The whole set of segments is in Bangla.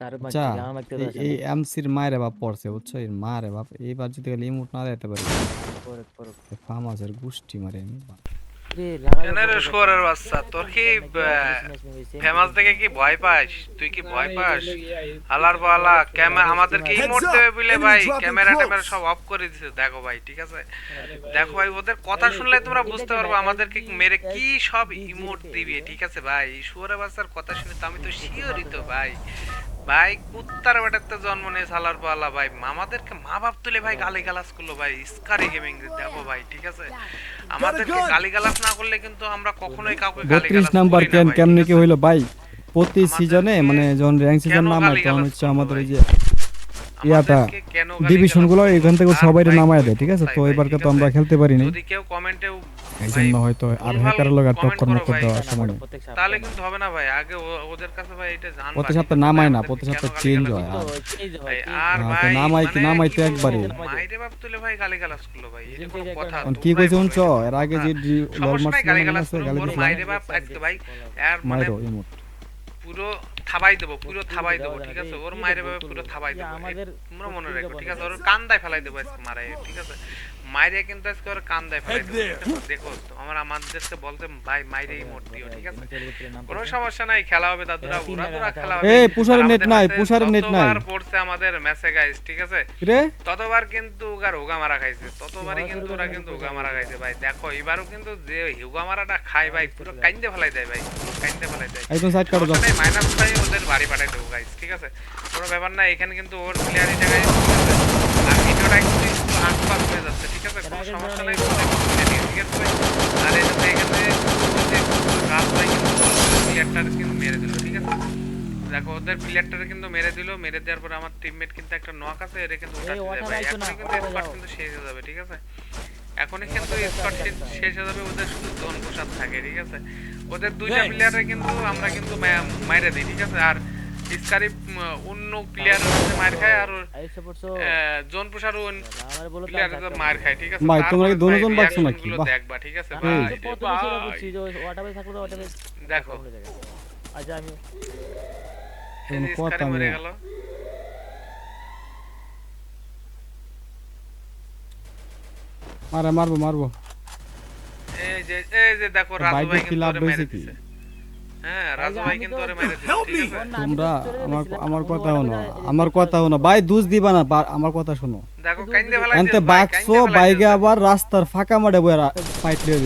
আচ্ছা থেকে আমার মারতে এই আসে এই না। এমসির মায়ের বাপ পড়ছে বুঝছ? এর মারে বাপ এইবার যদি খালি ইমোট না দিতে পারি। পরক পরক ফার্মাসের গুষ্টি মারে আমি রে লাগা কেন রে শুয়োরের বাচ্চা? তোর কি ফেমাস দেখে কি ভয় পাস? তুই কি ভয় পাস? আলার বালা ক্যামেরা আমাদেরকে ইমোট দেবে বলে ভাই? ক্যামেরা ট্যামেরা সব অফ করে দিছে দেখো ভাই ঠিক আছে? দেখো ভাই ওদের কথা শুনলে তোমরা বুঝতে পারবে আমাদেরকে মেরে কি সব ইমোট দিবে ঠিক আছে ভাই? শুয়োরের বাচ্চার কথা শুনে তো আমি তো শিওরই তো ভাই। ভাই কুত্তার বেটাতে জন্ম নিয়ে সালার পালা ভাই। আমাদেরকে মা বাপ তুলে ভাই গালি গালাস করল ভাই। স্কারি গেমিং দেখো ভাই ঠিক আছে? আমাদেরকে গালি গালাস না করলে কিন্তু আমরা কখনোই কাউকে গালি গালাস নাম্বার কেন কেমনে কি হইল ভাই? প্রতি সিজনে মানে যখন র্যাঙ্ক সিজন নামায় তখন হচ্ছে আমাদের এই ওই যে ইয়াটা আমাদেরকে কেন ডিভিশনগুলো এখান থেকে আর সবাই নামায় দেয় ঠিক আছে? তো এবারকে তো আমরা? খেলতে পারিনি। যদি কেউ কমেন্টেও এই জন্য হয়তো আর হ্যাকারের লগে comment টক্কর মক্কর দেওয়ার সময় নেই তাহলে কিন্তু হবে না ভাই আগে ওদের কাছে ভাই এটা জানবা প্রতি সপ্তাহে নামায় না, প্রতি সপ্তাহে হয়, চেঞ্জ হয় আর হ্যাঁ, ভাই নামাই- মানে নামাই তো বলব? একবারই। মাইরে বাপ তুলে ভাই গালি গালাজ করল ভাই এটা কোনো কথা একবার কি কইছে শুনছো? এর আগে যে লল সবসময় গালি গালাজ গালি মাইরে বাপ একতো ভাই আর মানে পুরো থাবাই দেবো পুরো থাবাই দেবো ঠিক আছে? ওর মায়ের ভাবে পুরো থাবাই দেবো আমাদের তোমরা মনে রাখো ঠিক আছে? ওর। কান্দায় ফেলাই দেবো আজকে মারাই ঠিক আছে? মাইরে কিন্তু আজকে ওর কান্দায় ফেলাই দেবো দেখো আমার আমাদেরকে বলতে ভাই মাইরেই মোট দিও ঠিক আছে? কোনো সমস্যা নাই খেলা হবে দাদুরা ওরা তোরা খেলা হবে। এই, পুষারের আর net আমাদের নাই, পুষারের net নাই। যতবার পড়ছে আমাদের ম্যাচে গাইস ঠিক আছে? রে? ততবার কিন্তু ওগার হোগা মারা খাইছে ততবারই কিন্তু ওরা কিন্তু কিন্তু হোগা মারা খাইছে ভাই। দেখো এবারও কিন্তু যে হোগা মারাটা খায় ভাই পুরো কাইন্দে ফেলাই দেয় ভাই। পুরো ফেলাই দেয়। একদম সাইড কাটো যাও মাইনাস ফাইভ ওদের বাড়ি পাঠাই দেবো গাইস ঠিক আছে? কোনো ব্যাপার না এখানে কিন্তু ওর প্লেয়ারই জায়গায় আর ভিডিওটা একটু আশপাশ হয়ে যাচ্ছে ঠিক আছে? কোনো সমস্যা নেই ঠিক আছে? আর এই যে এখানে রাত ভাই কিন্তু প্লেয়ারটার কিন্তু মেরে দিল ঠিক আছে? দেখো ওদের প্লেয়ারটারে কিন্তু মেরে দিল মেরে দেওয়ার পর আমার টিমমেট কিন্তু একটা নক আছে এর কিন্তু ওটা দেয় ভাই রাখো কিন্তু ওটা কিন্তু শেষ হয়ে যাবে ঠিক আছে? এখনই কিন্তু স্কট শেষ হয়ে যাবে ওদের শুধু জোন পোশাক থাকে ঠিক আছে? ওদের দুইটা প্লেয়ারে কিন্তু আমরা কিন্তু মাইরে দিই ঠিক আছে? আর স্কারি অন্য প্লেয়ার হচ্ছে মার খায় আর জোন বলো তো প্লেয়ার মার খায় ঠিক আছে? ভাই, তোমরা কি দুজন বাঁচছো নাকি? বাহ। দেখবা ঠিক আছে? সেটা ভাই। দেখো। আচ্ছা আমি কথা মরে গেল। মারে মারবো মারবো। এই যে এই যে দেখো রাজু ভাই কিন্তু ওরে মেরে দিছে। হ্যাঁ রাজু ভাই কিন্তু ওরে মেরে দিছে তোমরা আমার আমার কথা শোনো আমার কথা শোনো। ভাই দুষ দিবা না বা- আমার কথা শোনো। দেখো কাইন্দে ফেলাই এনতে বাক্সো বাইকে আবার রাস্তার ফাঁকা মাঠে বইয়া ফাইট লিয়ে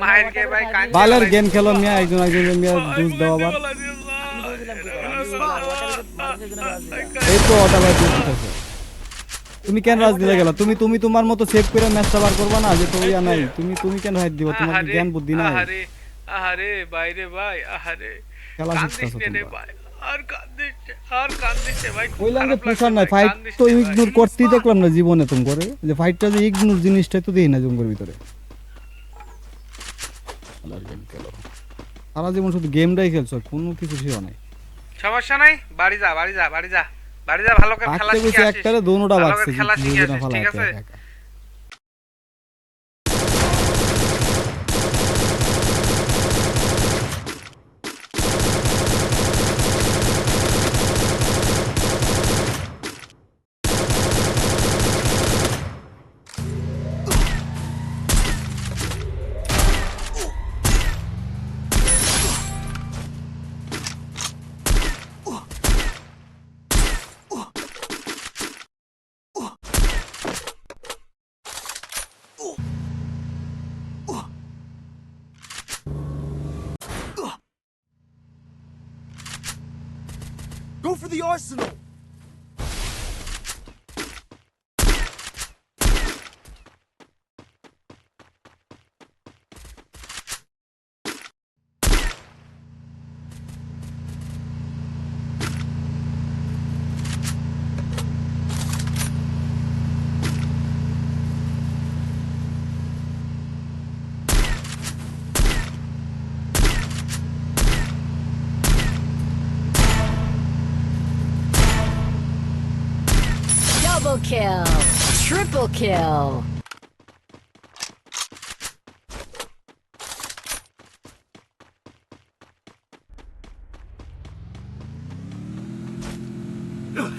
মায়ের কে ভাই কাইন্দে বালের গেম খেলো মিয়া একজন একজন মিয়া দুষ দেওয়া আবার। এই তো ওটা ভাই দুষ দিতেছে তুমি কেন রাজ দিলে গেলা? তুমি তুমি তোমার মতো সেভ করে ম্যাচটা বার করবা না যে তো ইয়া নাই? তুমি তুমি কেন হাইট দিবা? তোমার জ্ঞান বুদ্ধি নাই? আহারে আহারে বাইরে ভাই আহারে। খেলা শিখতেছো নে ভাই আর কান্দিস আর কান্দিস ভাই খুব কইলাম যে খারাপ নাই ফাইট তো ইগনোর করতেই দেখলাম না জীবনে তুমি করে যে ফাইটটা যে ইগনোর জিনিসটাই তো দেই না জঙ্গলের ভিতরে। সারা জীবন শুধু গেমটাই খেলছো কোনো কিছু ছিল নাই। সমস্যা নাই বাড়ি যা বাড়ি যা বাড়ি যা। বাড়ি যা ভালো করে খেলা শিখে আসিস একটারে দোনোটা বাক্স খেলা শিখে আসিস, ঠিক আছে? Go for the arsenal! Double kill. Triple kill.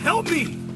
Help me!